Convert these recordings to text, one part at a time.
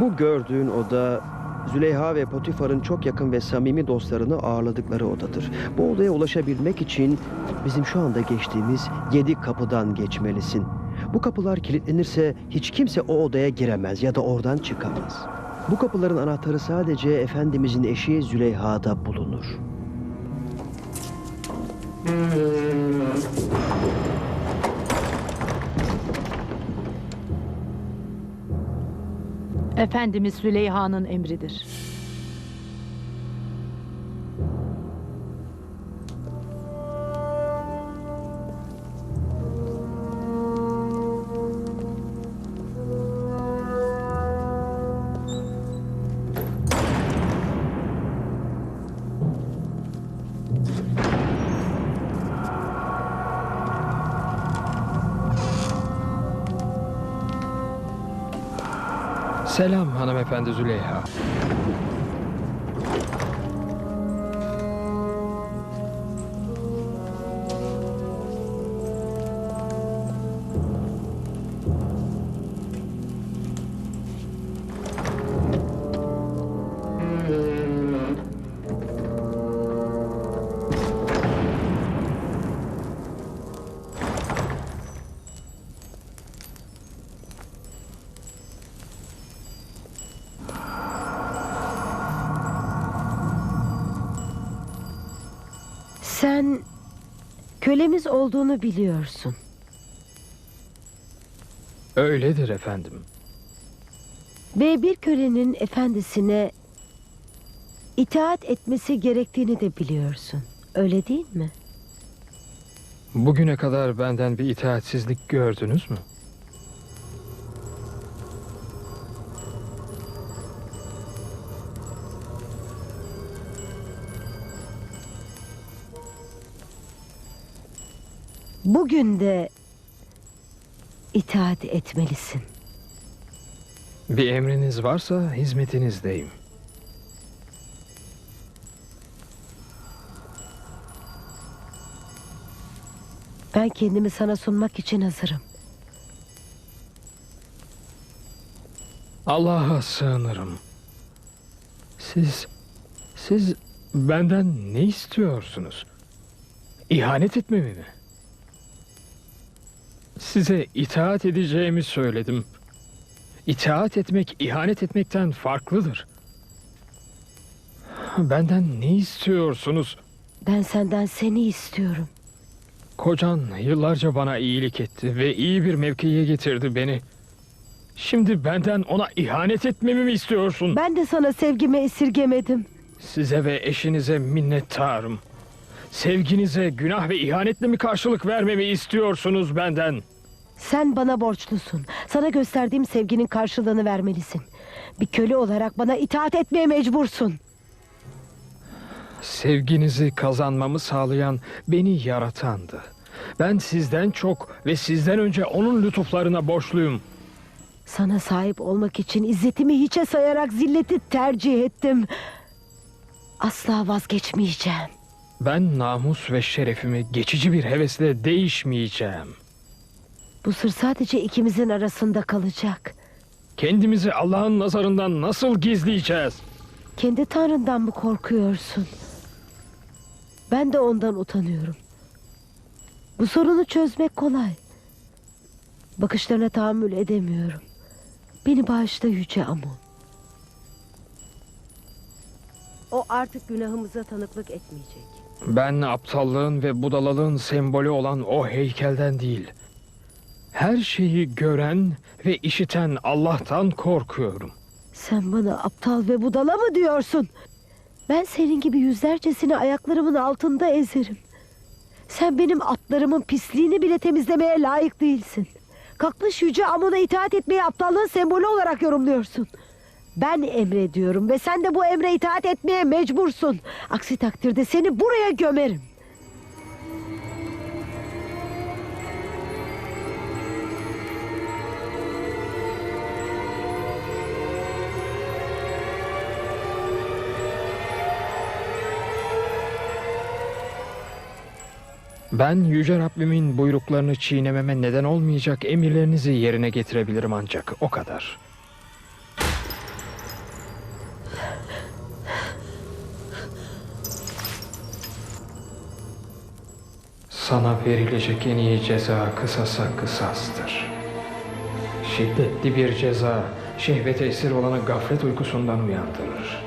Bu gördüğün oda Züleyha ve Potifar'ın çok yakın ve samimi dostlarını ağırladıkları odadır. Bu odaya ulaşabilmek için bizim şu anda geçtiğimiz yedi kapıdan geçmelisin. Bu kapılar kilitlenirse hiç kimse o odaya giremez ya da oradan çıkamaz. Bu kapıların anahtarı sadece Efendimizin eşi Züleyha'da bulunur. Efendimiz Süleyha'nın emridir. Selam hanımefendi Züleyha. Sen kölemiz olduğunu biliyorsun. Öyledir efendim. Ve bir kölenin efendisine itaat etmesi gerektiğini de biliyorsun. Öyle değil mi? Bugüne kadar benden bir itaatsizlik gördünüz mü? Bugün de itaat etmelisin. Bir emriniz varsa hizmetinizdeyim. Ben kendimi sana sunmak için hazırım. Allah'a sığınırım. Siz, siz benden ne istiyorsunuz? İhanet etmemi mi? Size itaat edeceğimi söyledim. İtaat etmek ihanet etmekten farklıdır. Benden ne istiyorsunuz? Ben senden seni istiyorum. Kocan yıllarca bana iyilik etti ve iyi bir mevkiye getirdi beni. Şimdi benden ona ihanet etmemi mi istiyorsun? Ben de sana sevgimi esirgemedim. Size ve eşinize minnettarım. Sevginize günah ve ihanetle mi karşılık vermemi istiyorsunuz benden? Sen bana borçlusun. Sana gösterdiğim sevginin karşılığını vermelisin. Bir köle olarak bana itaat etmeye mecbursun. Sevginizi kazanmamı sağlayan beni yaratandı. Ben sizden çok ve sizden önce onun lütuflarına borçluyum. Sana sahip olmak için izzetimi hiçe sayarak zilleti tercih ettim. Asla vazgeçmeyeceğim. Ben namus ve şerefimi geçici bir hevesle değişmeyeceğim. Bu sır sadece ikimizin arasında kalacak. Kendimizi Allah'ın nazarından nasıl gizleyeceğiz? Kendi tanrından mı korkuyorsun? Ben de ondan utanıyorum. Bu sorunu çözmek kolay. Bakışlarına tahammül edemiyorum. Beni bağışla Yüce Amon. O artık günahımıza tanıklık etmeyecek. Ben aptallığın ve budalalığın sembolü olan o heykelden değil. Her şeyi gören ve işiten Allah'tan korkuyorum. Sen bana aptal ve budala mı diyorsun? Ben senin gibi yüzlercesini ayaklarımın altında ezerim. Sen benim atlarımın pisliğini bile temizlemeye layık değilsin. Kalkmış yüce Amon'a itaat etmeyi aptallığın sembolü olarak yorumluyorsun. Ben emrediyorum ve sen de bu emre itaat etmeye mecbursun. Aksi takdirde seni buraya gömerim. Ben Yüce Rabbimin buyruklarını çiğnememe neden olmayacak emirlerinizi yerine getirebilirim ancak o kadar. Sana verilecek en iyi ceza kısasa kısastır. Şiddetli bir ceza şehvete esir olanı gaflet uykusundan uyandırır.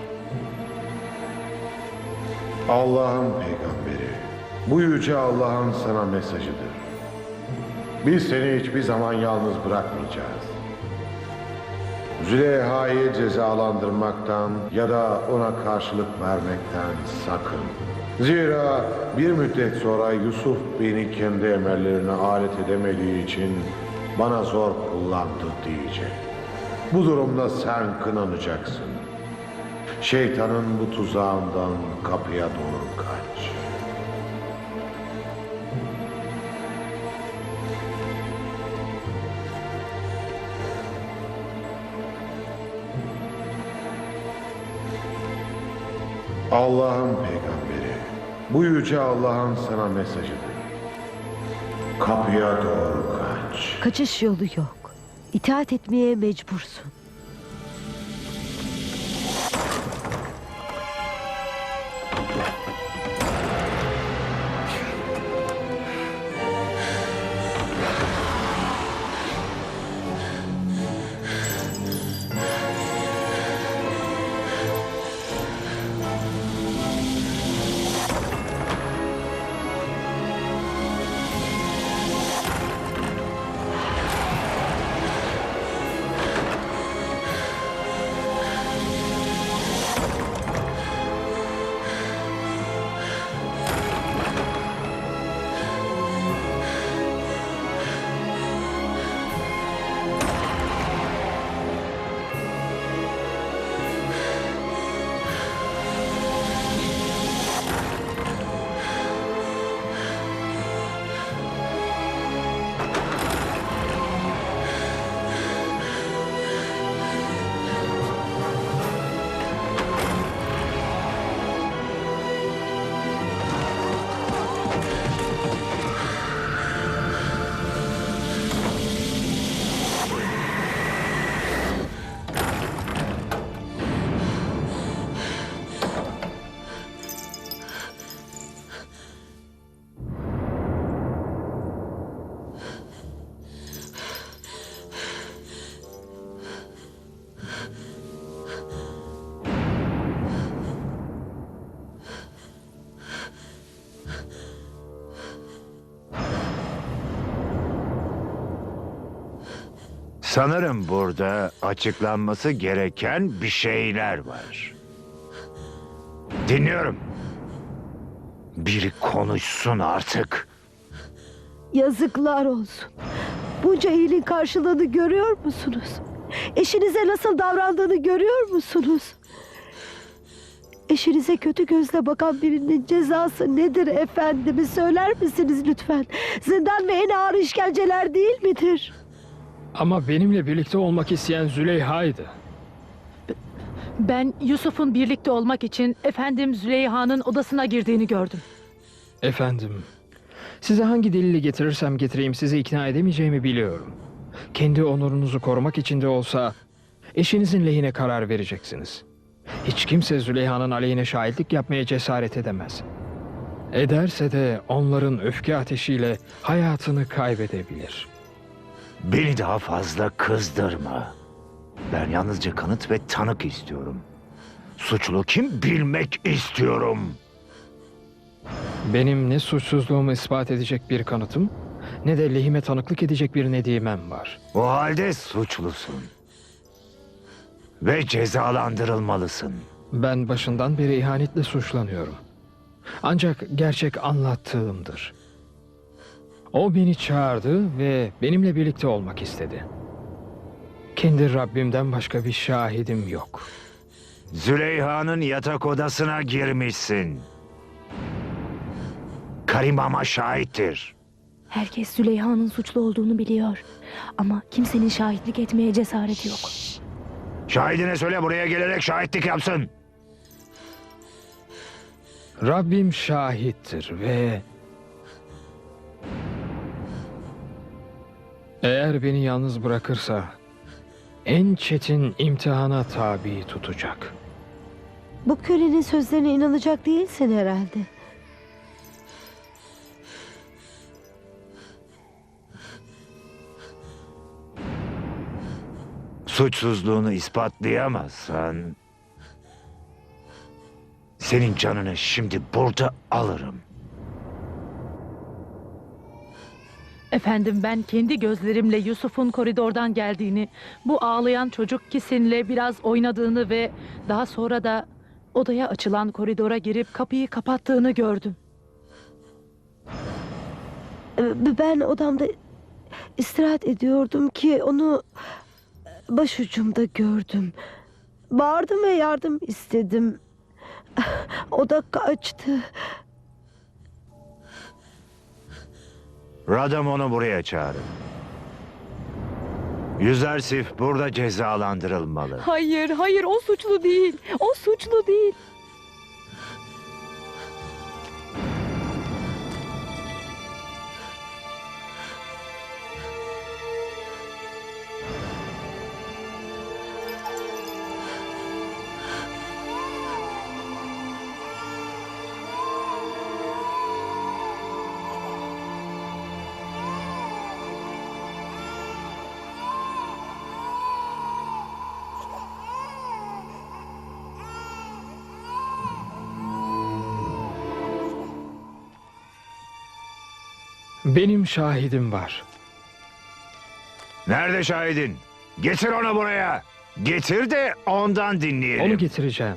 Allah'ın peygamberi, bu yüce Allah'ın sana mesajıdır. Biz seni hiçbir zaman yalnız bırakmayacağız. Züleyha'yı cezalandırmaktan ya da ona karşılık vermekten sakın. Zira bir müddet sonra Yusuf beni kendi emellerine alet edemediği için bana zor kullandı diyecek. Bu durumda sen kınanacaksın. Şeytanın bu tuzağından kapıya doğru kaç. Allah'ın peygamberi, bu yüce Allah'ın sana mesajıdır. Kapıya doğru kaç. Kaçış yolu yok. İtaat etmeye mecbursun. Sanırım burada açıklanması gereken bir şeyler var. Dinliyorum. Biri konuşsun artık. Yazıklar olsun. Bunca iyiliğin karşılığını görüyor musunuz? Eşinize nasıl davrandığını görüyor musunuz? Eşinize kötü gözle bakan birinin cezası nedir efendimi söyler misiniz lütfen? Zindan ve en ağır işkenceler değil midir? Ama benimle birlikte olmak isteyen Züleyha'ydı. Ben Yusuf'un birlikte olmak için efendim Züleyha'nın odasına girdiğini gördüm. Efendim, size hangi delili getirirsem getireyim sizi ikna edemeyeceğimi biliyorum. Kendi onurunuzu korumak için de olsa eşinizin lehine karar vereceksiniz. Hiç kimse Züleyha'nın aleyhine şahitlik yapmaya cesaret edemez. Ederse de onların öfke ateşiyle hayatını kaybedebilir. Beni daha fazla kızdırma. Ben yalnızca kanıt ve tanık istiyorum. Suçlu kim bilmek istiyorum. Benim ne suçsuzluğumu ispat edecek bir kanıtım ne de lehime tanıklık edecek bir nedimem var. O halde suçlusun. Ve cezalandırılmalısın. Ben başından beri ihanetle suçlanıyorum. Ancak gerçek anlattığımdır. O beni çağırdı ve benimle birlikte olmak istedi. Kendi Rabbimden başka bir şahidim yok. Züleyha'nın yatak odasına girmişsin. Karim ama şahittir. Herkes Züleyha'nın suçlu olduğunu biliyor. Ama kimsenin şahitlik etmeye cesareti yok. Şahidine söyle buraya gelerek şahitlik yapsın. Rabbim şahittir ve Eğer beni yalnız bırakırsa en çetin imtihana tabi tutacak. Bu kölenin sözlerine inanacak değilsin herhalde. Suçsuzluğunu ispatlayamazsan senin canını şimdi burada alırım. Efendim ben kendi gözlerimle Yusuf'un koridordan geldiğini, bu ağlayan çocuk Kisin'le biraz oynadığını ve daha sonra da odaya açılan koridora girip kapıyı kapattığını gördüm. Ee, Ben odamda istirahat ediyordum ki onu başucumda gördüm. Bağırdım ve yardım istedim. O da kaçtı. Radamon'u buraya çağırın. Yüzersif burada cezalandırılmalı. Hayır, hayır o suçlu değil. O suçlu değil. Benim şahidim var. Nerede şahidin? Getir onu buraya. Getir de ondan dinleyelim. Onu getireceğim.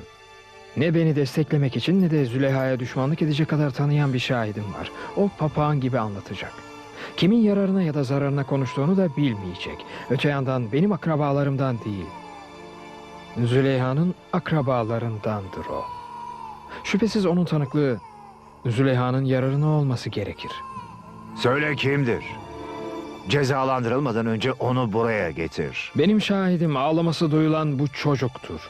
Ne beni desteklemek için ne de Züleyha'ya düşmanlık edecek kadar tanıyan bir şahidim var. O papağan gibi anlatacak. Kimin yararına ya da zararına konuştuğunu da bilmeyecek. Öte yandan benim akrabalarımdan değil. Züleyha'nın akrabalarındandır o. Şüphesiz onun tanıklığı Züleyha'nın yararına olması gerekir. Söyle kimdir? Cezalandırılmadan önce onu buraya getir. Benim şahidim ağlaması duyulan bu çocuktur.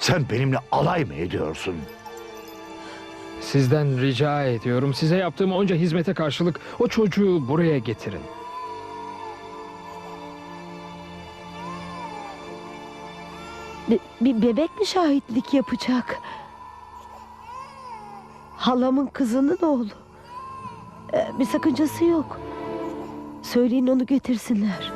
Sen benimle alay mı ediyorsun? Sizden rica ediyorum. Size yaptığım onca hizmete karşılık o çocuğu buraya getirin. Bir, bir bebek mi şahitlik yapacak? Halamın kızının oğlu. Ee, Bir sakıncası yok. Söyleyin onu getirsinler.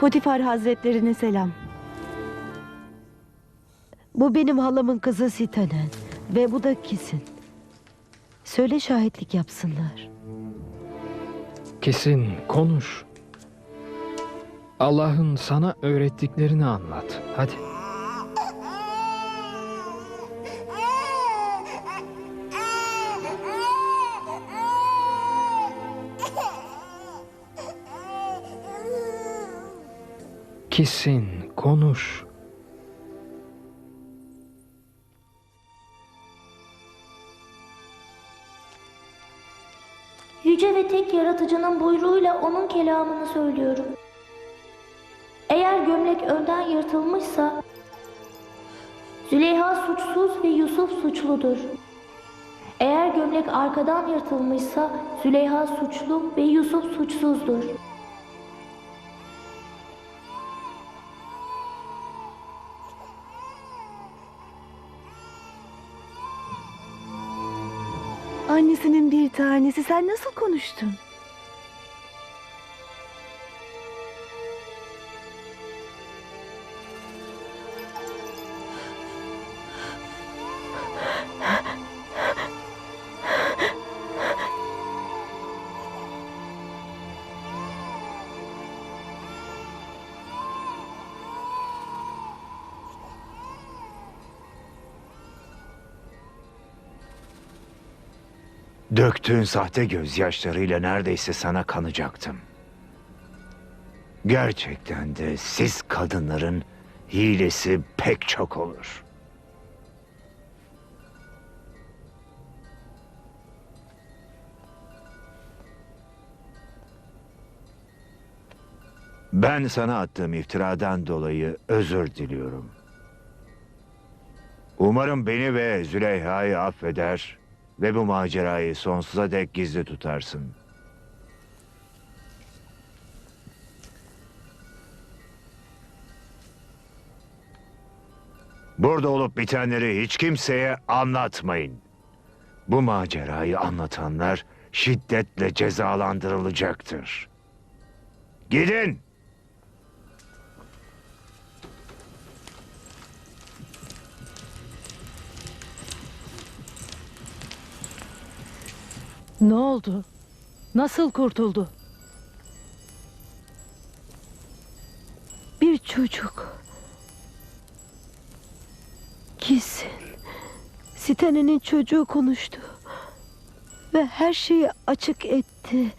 Potifar Hazretlerine selam. Bu benim halamın kızı Sitanen. Ve bu da Kisin. Söyle şahitlik yapsınlar. Kesin konuş. Allah'ın sana öğrettiklerini anlat. Hadi. Kesin konuş. Yüce ve tek yaratıcının buyruğuyla onun kelamını söylüyorum. Eğer gömlek önden yırtılmışsa Züleyha suçsuz ve Yusuf suçludur. Eğer gömlek arkadan yırtılmışsa Züleyha suçlu ve Yusuf suçsuzdur. Tanesi. Sen nasıl konuştun? Döktüğün sahte gözyaşlarıyla neredeyse sana kanacaktım. Gerçekten de siz kadınların hilesi pek çok olur. Ben sana attığım iftiradan dolayı özür diliyorum. Umarım beni ve Züleyha'yı affeder ve bu macerayı sonsuza dek gizli tutarsın. Burada olup bitenleri hiç kimseye anlatmayın. Bu macerayı anlatanlar şiddetle cezalandırılacaktır. Gidin! Ne oldu? Nasıl kurtuldu? Bir çocuk. Gitsin. Sitene'nin çocuğu konuştu. Ve her şeyi açık etti.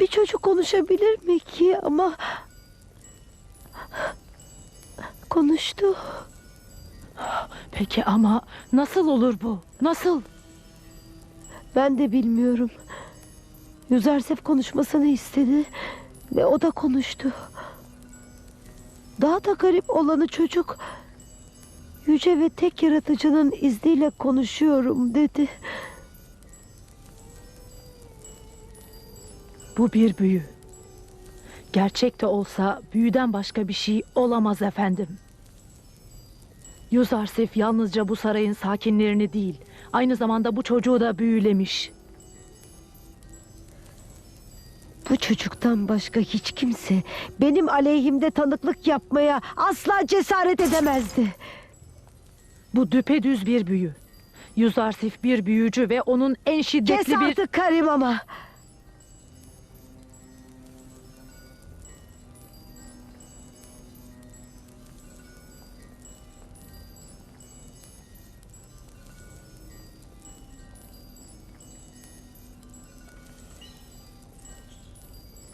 Bir çocuk konuşabilir mi ki ama... Konuştu. Peki ama nasıl olur bu? Nasıl? Ben de bilmiyorum. Yüzersef konuşmasını istedi ve o da konuştu. Daha da garip olanı çocuk yüce ve tek yaratıcının izniyle konuşuyorum dedi. Bu bir büyü. Gerçek de olsa büyüden başka bir şey olamaz efendim. Yuzarsif yalnızca bu sarayın sakinlerini değil, aynı zamanda bu çocuğu da büyülemiş. Bu çocuktan başka hiç kimse benim aleyhimde tanıklık yapmaya asla cesaret edemezdi. Bu düpedüz bir büyü. Yuzarsif bir büyücü ve onun en şiddetli Kes bir... artık Karim ama.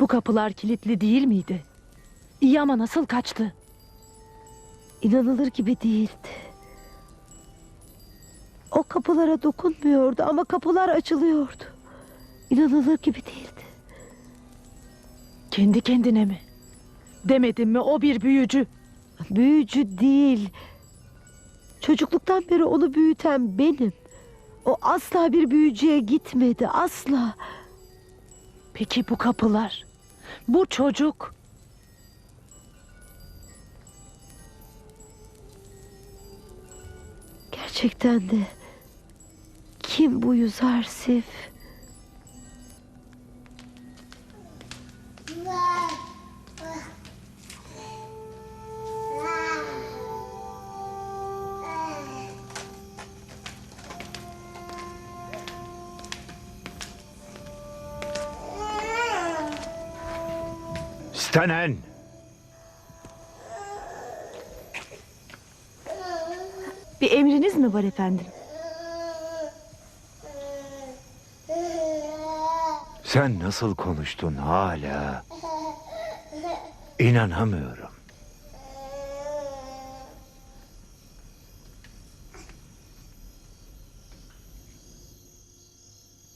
Bu kapılar kilitli değil miydi? İyi ama nasıl kaçtı? İnanılır gibi değildi. O kapılara dokunmuyordu ama kapılar açılıyordu. İnanılır gibi değildi. Kendi kendine mi? Demedim mi o bir büyücü? Büyücü değil. Çocukluktan beri onu büyüten benim. O asla bir büyücüye gitmedi, asla. Peki bu kapılar? Bu çocuk? Gerçekten de kim bu Yüzarsif? Stanen! Bir emriniz mi var efendim? Sen nasıl konuştun hala? İnanamıyorum.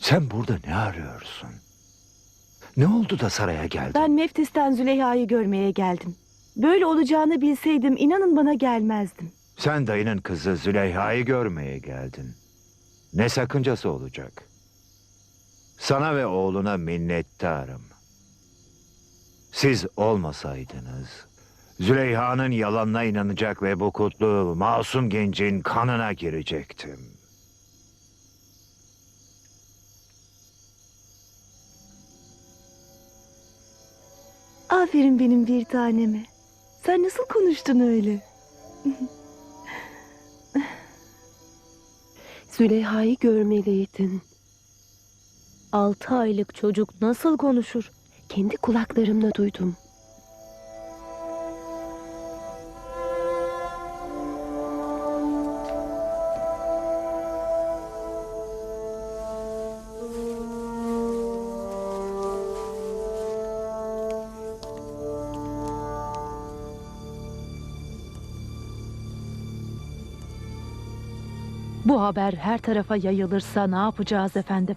Sen burada ne arıyorsun? Ne oldu da saraya geldin? Ben Meftis'ten Züleyha'yı görmeye geldim. Böyle olacağını bilseydim inanın bana gelmezdim. Sen dayının kızı Züleyha'yı görmeye geldin. Ne sakıncası olacak? Sana ve oğluna minnettarım. Siz olmasaydınız, Züleyha'nın yalanına inanacak ve bu kutlu, masum gencin kanına girecektim. Aferin benim bir taneme. Sen nasıl konuştun öyle? Züleyha'yı görmeliydin. Altı aylık çocuk nasıl konuşur? Kendi kulaklarımla duydum. Haber her tarafa yayılırsa ne yapacağız efendim?